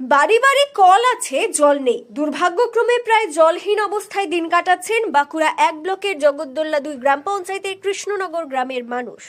বাড়ি বাড়ি কল আছে, জল নেই। দুর্ভাগ্যক্রমে প্রায় জলহীন অবস্থায় দিন কাটাচ্ছেন বাঁকুড়া এক ব্লকের জগদ্দোল্লা দুই গ্রাম পঞ্চায়েতের কৃষ্ণনগর গ্রামের মানুষ।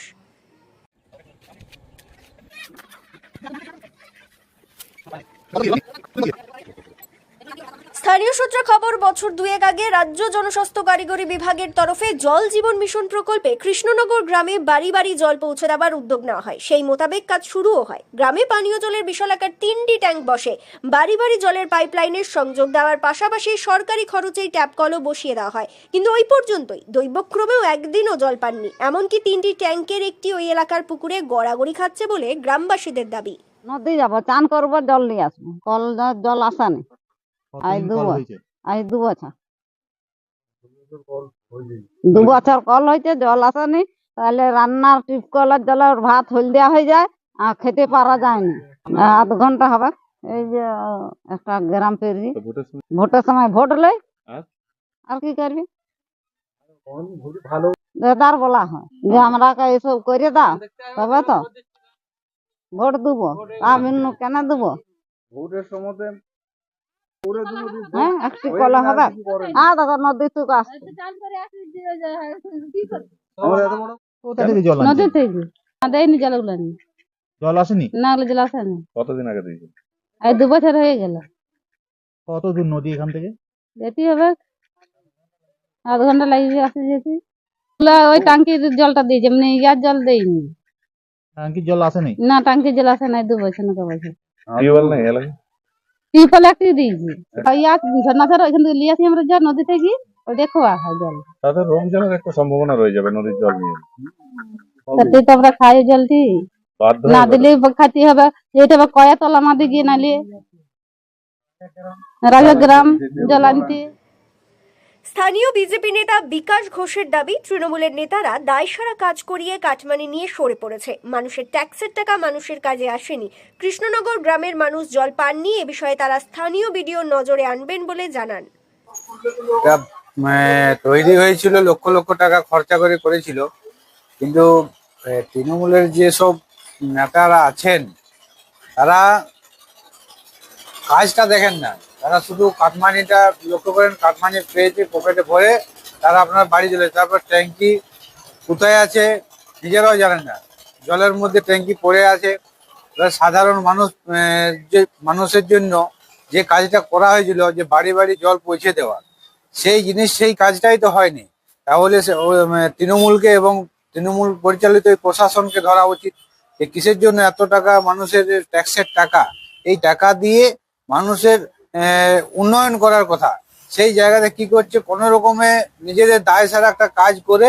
স্থানীয় সূত্রে খবর, বছর দুয়েক আগে রাজ্য জনস্বাস্থ্য কারিগরি বিভাগের তরফে জল জীবন মিশন প্রকল্পে কৃষ্ণনগর গ্রামে বাড়ি বাড়ি জল পৌঁছে দেওয়ার উদ্যোগ নেওয়া হয়। সেই মোতাবেক কাজ শুরুও হয়। গ্রামে পানীয় জলের বিশাল আকার তিনটি ট্যাঙ্ক বসে। বাড়ি বাড়ি জলের পাইপলাইনের সংযোগ দেওয়ার পাশাপাশি সরকারি খরচেই ট্যাপ কলও বসিয়ে দেওয়া হয়। কিন্তু ওই পর্যন্তই, দৈবক্রমেও একদিনও জল পাননি। এমনকি তিনটি ট্যাঙ্কের একটি ওই এলাকার পুকুরে গড়াগড়ি খাচ্ছে বলে গ্রামবাসীদের দাবি। নদী যাব, চান করব, জল নিয়ে আসব। কল জল আসেনি। আই দু। আজ দু বছর দু বছর কল হয়েছে? জল আসেনি তাহলে রান্নার টিপকলের জলের ভাত হল দেওয়া হয়ে যায় আর খেতে পারা যায়নি আধ ঘণ্টা হবে। এই যে একটা গ্রাম পেরি ভোটের সময় ভোট লই। আর? আর কি করবি? দাদার বলা হয়। যে আমরা এসব করে দাও তবে তো। ভোট দেবো। আমি কেন দেবো? ভোটের সময় হ্যাঁ একটি কলা হবে আর দাদা নদী থেকে আসছে। কোথা থেকে জল নদী থেকে দেয়নি জলগুলো জল আসেনি? না হলে জল আসেনি কতদিন আগে দিয়েছে? এই দু বছর হয়ে গেল। কত দূর নদী এখান থেকে? যেতে হবে আধ ঘণ্টা লাগিয়ে আসে যেতে ওই টাঙ্কির জলটা দিয়েছে মানে ইয়ার জল দেয়নি টাঙ্কির জল আসেনি? না টাঙ্কির জল আসে নাই দু বছর না ক বছর। টিউবওয়েল নেই এলাকায়? টিউবওয়েল একটি দিয়েছি। আর ইয়া ঝর্ণা ছাড়া ওইখান থেকে লিয়ে আসি আমরা জল নদী থেকে ওই দেখো হয় জল। তাদের রোগ জানার একটা সম্ভাবনা রয়ে যাবে নদীর জল নিয়ে। তাতে তো আমরা খাই জলটি না দিলে খাতে হবে। যেটা হবে কয়া তলা মাদি গিয়ে নালে রাজাগ্রাম জল আনতে। স্থানীয় বিজেপি নেতা বিকাশ ঘোষের দাবি, তৃণমূলের নেতারা দায়সারা কাজ করিয়ে কাটমানি নিয়ে সরে পড়েছে। মানুষের ট্যাক্সের টাকা মানুষের কাজে আসেনি। কৃষ্ণনগর গ্রামের মানুষ জল পাননি, এ বিষয়ে তারা স্থানীয় ভিডিওর নজরে আনবেন বলে জানান। এটা তৈরি হয়েছিল, লক্ষ লক্ষ টাকা খরচা করে করেছিল। কিন্তু তৃণমূলের যেসব নেতারা আছেন, তারা কাজটা দেখেন না। তারা শুধু কাটমানিটা লক্ষ্য করেন কাটমানি পেয়েছে, পকেটে ভরে তারা আপনার বাড়ি চলে। তারপর ট্যাঙ্কি কোথায় আছে নিজেরাও জানেন না। জলের মধ্যে ট্যাঙ্কি পড়ে আছে। সাধারণ মানুষ যে মানুষের জন্য যে কাজটা করা হয়েছিল, যে বাড়ি বাড়ি জল পৌঁছে দেওয়া, সেই জিনিস, সেই কাজটাই তো হয়নি। তাহলে তৃণমূলকে এবং তৃণমূল পরিচালিত প্রশাসনকে ধরা উচিত যে কিসের জন্য এত টাকা মানুষের ট্যাক্সের টাকা। এই টাকা দিয়ে মানুষের উন্নয়ন করার কথা। সেই জায়গাতে কি করছে, কোনো রকমে নিজেদের দায় সারা একটা কাজ করে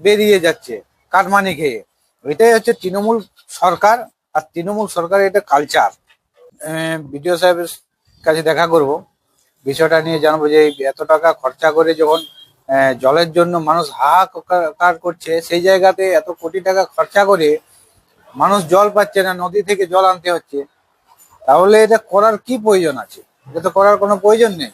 বেরিয়ে যাচ্ছে কাটমানি খেয়ে। এটাই হচ্ছে তৃণমূল সরকার, আর তৃণমূল সরকারের এটা কালচার বিডিও সাহেবের কাছে দেখা করব। বিষয়টা নিয়ে জানব যে এত টাকা খরচা করে যখন জলের জন্য মানুষ হাহাকার করছে, সেই জায়গাতে এত কোটি টাকা খরচা করে মানুষ জল পাচ্ছে না, নদী থেকে জল আনতে হচ্ছে। তাহলে এটা করার কি প্রয়োজন আছে? এটা তো করার কোনো প্রয়োজন নেই।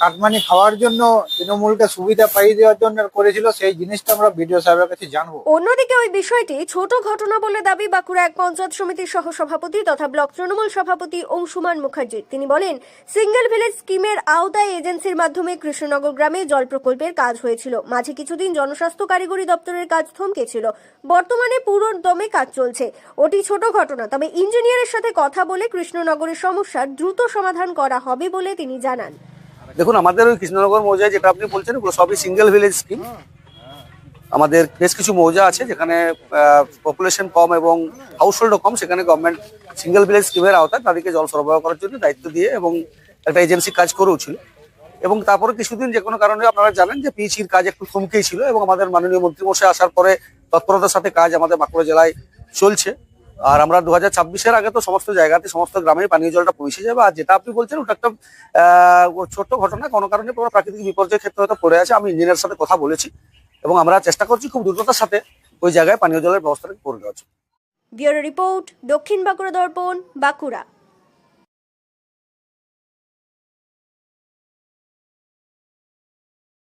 কাটমানি খাওয়ার জন্য তৃণমূলকে সুবিধা পাইয়ে দেওয়ার জন্য করেছিল, সেই জিনিসটা আমরা বিডিও সাহেবের কাছে জানব। অন্যদিকে ওই বিষয়টি ছোট ঘটনা বলে দাবি বাঁকুড়া এক পঞ্চায়েত সমিতির সহ সভাপতি তথা ব্লক তৃণমূল সভাপতি অংশুমান মুখার্জি। তিনি বলেন, সিঙ্গেল ভিলেজ স্কিমের আওতায় এজেন্সির মাধ্যমে কৃষ্ণনগর গ্রামে জল প্রকল্পের কাজ হয়েছিল। মাঝে কিছুদিন জনস্বাস্থ্য কারিগরি দপ্তরের কাজ থমকেছিল। বর্তমানে পুরো দমে কাজ চলছে। ওটি ছোট ঘটনা, তবে ইঞ্জিনিয়ারের সাথে কথা বলে কৃষ্ণনগরের সমস্যার দ্রুত সমাধান করা হবে বলে তিনি জানান। দেখুন, আমাদের ওই কৃষ্ণনগর মৌজায় যেটা আপনি বলছেন ওগুলো সবই সিঙ্গেল ভিলেজ স্কিম আমাদের বেশ কিছু মৌজা আছে যেখানে পপুলেশন কম এবং হাউস হোল্ডও কম, সেখানে গভর্নমেন্ট সিঙ্গেল ভিলেজ স্কিমের আওতায় তাদেরকে জল সরবরাহ করার জন্য দায়িত্ব দিয়ে এবং একটা এজেন্সি কাজ করেও ছিল এবং তারপরে কিছুদিন যে কোনো কারণে আপনারা জানেন যে পিএইচির কাজ একটু থমকেই ছিল এবং আমাদের মাননীয় মন্ত্রীমশাই আসার পরে তৎপরতার সাথে কাজ আমাদের বাঁকুড়া জেলায় চলছে। আর আমরা দু হাজার ছাব্বিশের আগে তো সমস্ত জায়গাতে, সমস্ত গ্রামে পানীয় জলটা পৌঁছে যাবে। আর যেটা আপনি বলছেন, ওটা একটা ছোট্ট ঘটনা। কোনো কারণে পুরো প্রাকৃতিক বিপর্যয়ের ক্ষেত্রে হয়তো পড়ে আছে। আমি ইঞ্জিনিয়ার সাথে কথা বলেছি এবং আমরা চেষ্টা করছি খুব দ্রুততার সাথে ওই জায়গায় পানীয় জলের ব্যবস্থাটা করে দেওয়া ব্যুরো রিপোর্ট, দক্ষিণ বাঁকুড়া দর্পণ, বাঁকুড়া।